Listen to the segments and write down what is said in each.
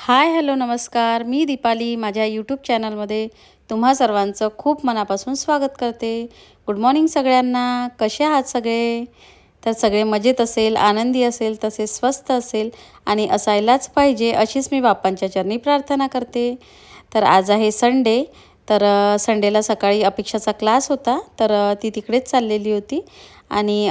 Hi hello नमस्कार. मी दीपाली माझ्या YouTube चॅनलमध्ये तुम्हा सर्वांचं खूप मनापासून स्वागत करते. गुड मॉर्निंग सगळ्यांना. कसे आहात सगळे? तर सगळे मजेत असेल आनंदी असेल तसेच स्वस्त असेल आणि असायलाच पाहिजे अशीच मी बाप्पांच्या चरणी प्रार्थना करते. तर आज आहे संडे. तर संडेला सकाळी अपेक्षाचा क्लास होता. तर ती तिकडेच चाललेली होती. आणि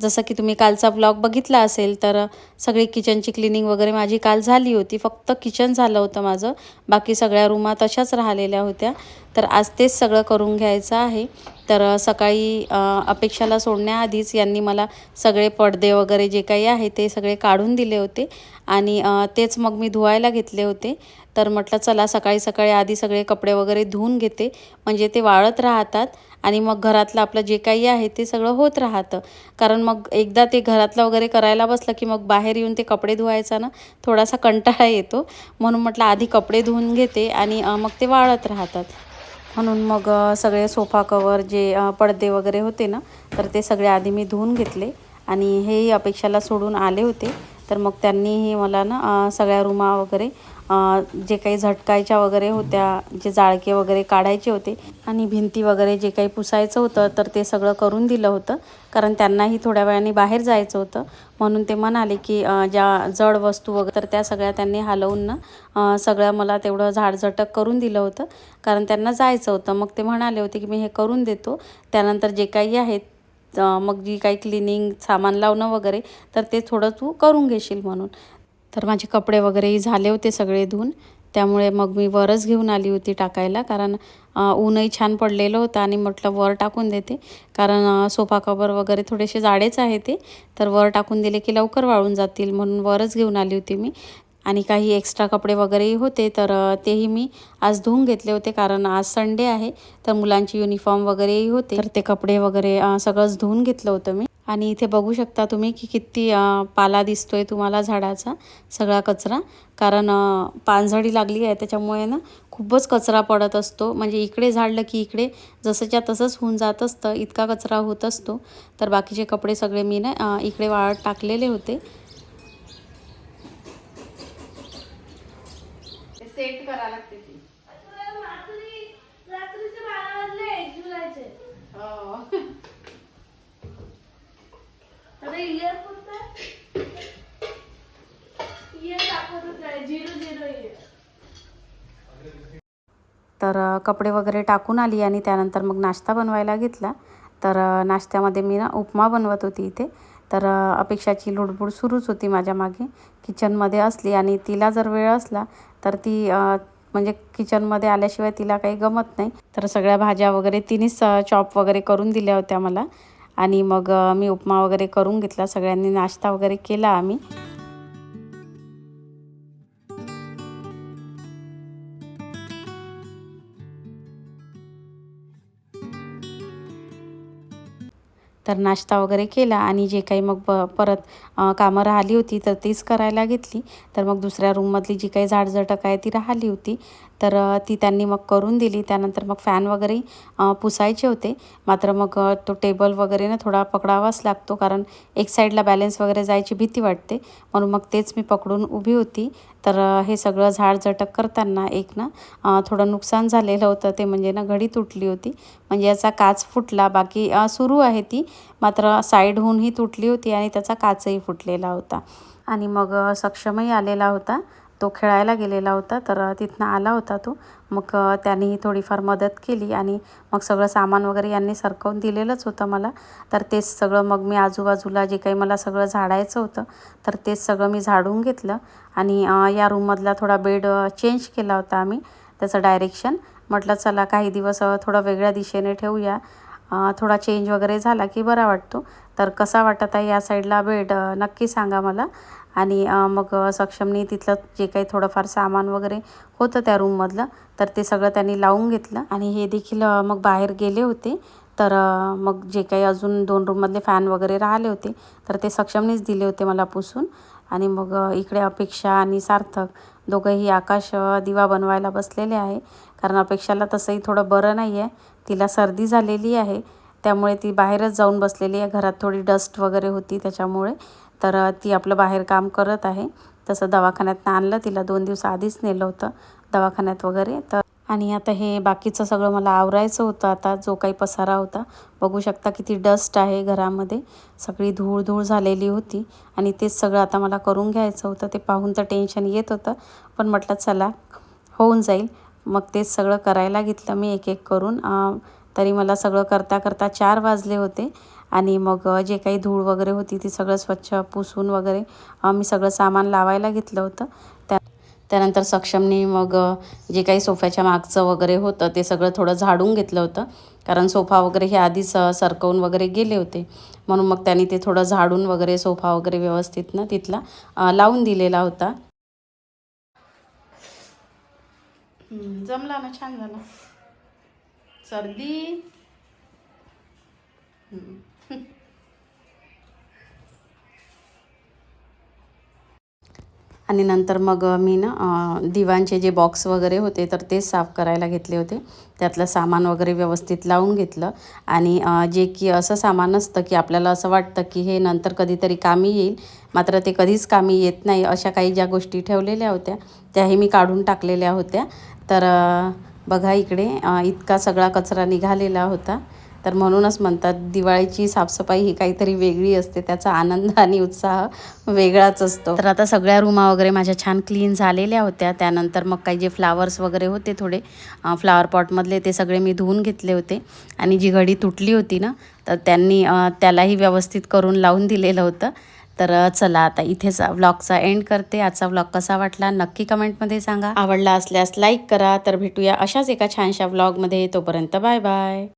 जसं की तुम्ही कालचा ब्लॉग बघितला असेल तर सगळी किचनची क्लिनिंग वगैरे माझी काल झाली होती. फक्त किचन झालं होतं माझं. बाकी सगळ्या रूमा तशाच राहिलेल्या होत्या. तर आज तेच सगळं करून घ्यायचं आहे. तर सकाळी अपेक्षाला सोडण्याआधीच यांनी मला सगळे पडदे वगैरे जे काही आहे ते सगळे काढून दिले होते. आणि तेच मग मी धुवायला घेतले होते. तर म्हटलं चला सकाळी सकाळी आधी सगळे कपडे वगैरे धुवून घेते. म्हणजे ते वाळत राहतात. आणि मग घरातलं आपलं जे काही आहे ते सगळं होत राहतं. कारण मग एकदा ते घरातलं वगैरे करायला बसलं की मग बाहेर येऊन ते कपडे धुवायचा ना थोडासा कंटाळा येतो. म्हणून म्हटलं आधी कपडे धुवून घेते आणि मग ते वाळत राहतात. म्हणून मग सगळे सोफा कवर जे पडदे वगैरे होते ना तर ते सगळे आधी मी धुवून घेतले आणि हेही अपेक्षाला सोडून आले होते. तर मग त्यांनीही मला ना सगळ्या रूमा वगैरे जे काही झटकायच्या वगैरे होत्या जे जाळके वगैरे काढायचे होते आणि भिंती वगैरे जे काही पुसायचं होतं तर ते सगळं करून दिलं होतं. कारण त्यांनाही थोड्या वेळाने बाहेर जायचं होतं. म्हणून ते म्हणाले की ज्या जड वस्तू वगैरे तर त्या सगळ्या त्यांनी हलवून ना सगळ्या सगळं मला तेवढं झाडझटक करून दिलं होतं. कारण त्यांना जायचं होतं. मग ते म्हणाले होते की मी हे करून देतो. त्यानंतर जे काही आहेत मग जी काही क्लिनिंग सामान लावणं वगैरे तर ते थोडं तू करून घेशील म्हणून. तर माझे कपडे वगैरेही झाले होते सगळे धुवून. त्यामुळे मग मी वरच घेऊन आली होती टाकायला कारण ऊनही छान पडलेलं होतं आणि म्हटलं वर टाकून देते. कारण सोफा कवर वगैरे थोडेसे जाडेच आहे ते तर वर टाकून दिले की लवकर वाळून जातील म्हणून वरच घेऊन आली होती मी. आणि काही एक्स्ट्रा कपडे वगैरेही होते तर तेही मी आज धुवून घेतले होते कारण आज संडे आहे तर मुलांची युनिफॉर्म वगैरेही होते. तर ते कपडे वगैरे सगळंच धुवून घेतलं होतं मी. आणि इथे बघू शकता तुम्ही की किती पाला दिसतोय तुम्हाला झाडाचा सगळा कचरा. कारण पानझडी लागली आहे त्याच्यामुळे ना खूपच कचरा पडत असतो. म्हणजे इकडे झाडलं की इकडे जसंच्या तसंच होऊन जात असतं इतका कचरा होत असतो. तर बाकीचे कपडे सगळे मी ना इकडे वाळत टाकलेले होते. सेट करा लागते ती. रात्री रात्रीचे बारा वाजले जुलायचे. अरे इयर कोणतं इयर दाखवतच नाही झिरो झिरो इयर तर कपडे वगैरे टाकून आली आणि त्यानंतर मग नाश्ता बनवायला घेतला. तर नाश्त्यामध्ये मी ना उपमा बनवत होती इथे. तर अपेक्षाची लुडबुड सुरूच होती माझ्या मागे. किचनमध्ये असली आणि तिला जर वेळ असला तर ती म्हणजे किचनमध्ये आल्याशिवाय तिला काही गमत नाही. तर सगळ्या भाज्या वगैरे तिनेच चॉप वगैरे करून दिल्या होत्या मला. आणि मग मी उपमा वगैरे करून घेतला. सगळ्यांनी नाश्ता वगैरे केला आम्ही. तर नाश्ता वगैरे केला आणि जे काही मग प परत कामं राहिली होती तर तीच करायला घेतली. तर मग दुसऱ्या रूममधली जी काही झाडझटक आहे ती राहिली होती. तर ती त्यांनी मग करून दिली. त्यानंतर मग फॅन वगैरे पुसायचे होते. मात्र मग तो टेबल वगैरे ना थोडा पकडावाच लागतो. कारण एक साईडला बॅलेन्स वगैरे जायची भीती वाटते. म्हणून मग तेच मी पकडून उभी होती. तर हे सगळं झाड झटक करताना एक ना थोडं नुकसान झालेलं होतं. ते म्हणजे ना घडी तुटली होती. म्हणजे याचा काच फुटला. बाकी सुरू आहे ती. मात्र साईडहूनही तुटली होती आणि त्याचा काचही फुटलेला होता. आणि मग सक्षमही आलेला होता. तो खेळायला गेलेला होता तर तिथनं आला होता तो. मग अ, त्यानेही थोडीफार मदत केली आणि मग सगळं सामान वगैरे यांनी सरकवून दिलेलंच होतं मला. तर तेच सगळं मग मी आजूबाजूला जे काही मला सगळं झाडायचं होतं तर तेच सगळं मी झाडून घेतलं. आणि या रूममधला थोडा बेड चेंज केला होता आम्ही त्याचं डायरेक्शन. म्हटलं चला काही दिवस थोडं वेगळ्या दिशेने ठेवूया. थोडा चेंज वगैरे झाला की बरा वाटतो. तर कसा वाटत आहे या साईडला बेड नक्की सांगा मला. आणि मग सक्षमनी तिथलं जे काही थोडंफार सामान वगैरे होतं त्या रूममधलं तर ते सगळं त्यांनी लावून घेतलं. आणि हे देखील मग बाहेर गेले होते. तर मग जे काही अजून दोन रूममधले फॅन वगैरे राहिले होते तर ते सक्षमनीच दिले होते मला पुसून. आणि मग इकडे अपेक्षा आणि सार्थक दोघंही आकाश दिवा बनवायला बसलेले आहे. कारण अपेक्षाला तसंही थोडं बरं नाही आहे तिला सर्दी झालेली आहे. त्यामुळे ती बाहेरच जाऊन बसलेली आहे. घरात थोडी डस्ट वगैरे होती त्याच्यामुळे. तर ती आपलं बाहेर काम करत आहे. तसं दवाखान्यात आणलं तिला. दोन दिवस आधीच नेलं होतं दवाखान्यात वगैरे. तर आणि आता हे बाकीचं सगळं मला आवरायचं होतं. आता जो काही पसारा होता बघू शकता किती डस्ट आहे घरामध्ये. सगळी धूळ धूळ झालेली होती आणि तेच सगळं आता मला करून घ्यायचं होतं. ते पाहून तर टेन्शन येत होतं. पण म्हटलं चला होऊन जाईल. मग तेच सगळं करायला घेतलं मी एक एक करून तरी मला सगळं करता करता चार वाजले होते. आणि मग जे काही धूळ वगैरे होती ती सगळं स्वच्छ पुसून वगैरे मी सगळं सामान लावायला घेतलं होतं. त्या त्यानंतर सक्षमने मग जे काही सोफ्याच्या मागचं वगैरे होतं ते सगळं थोडं झाडून घेतलं होतं. कारण सोफा वगैरे हे आधीच सरकवून वगैरे गेले होते. म्हणून मग त्यांनी ते थोडं झाडून वगैरे सोफा वगैरे व्यवस्थित ना तिथला लावून दिलेला होता. जमला ना छान झाला. सर्दी. आणि नंतर मग मी ना दिवांचे जे बॉक्स वगैरे होते तर ते साफ करायला घेतले होते. त्यातलं सामान वगैरे व्यवस्थित लावून घेतलं. आणि जे की असं सामान असतं की आपल्याला असं वाटतं की हे नंतर कधीतरी कामी येईल. मात्र ते कधीच कामी येत नाही अशा काही ज्या गोष्टी ठेवलेल्या होत्या त्याही मी काढून टाकलेल्या होत्या. तर बघा इकडे इतका सगळा कचरा निघालेला होता. तर म्हणूनच म्हणतात दिवाळीची साफसफाई ही काहीतरी वेगळी असते. त्याचा आनंद आणि उत्साह वेगळाच असतो. तर आता सगळ्या रूमा वगैरे माझ्या छान क्लीन झालेल्या होत्या. त्यानंतर मग काही जे फ्लावर्स वगैरे होते थोडे फ्लावर पॉटमधले ते सगळे मी धुवून घेतले होते. आणि जी घडी तुटली होती ना तर त्यांनी त्यालाही व्यवस्थित करून लावून दिलेलं होतं. तर चला आता इथेच व्लॉगचा एंड करते. आजचा व्लॉग कसा वाटला नक्की कमेंटमध्ये सांगा. आवडला असल्यास लाईक करा. तर भेटूया अशाच एका छानशा व्लॉगमध्ये तोपर्यंत बाय बाय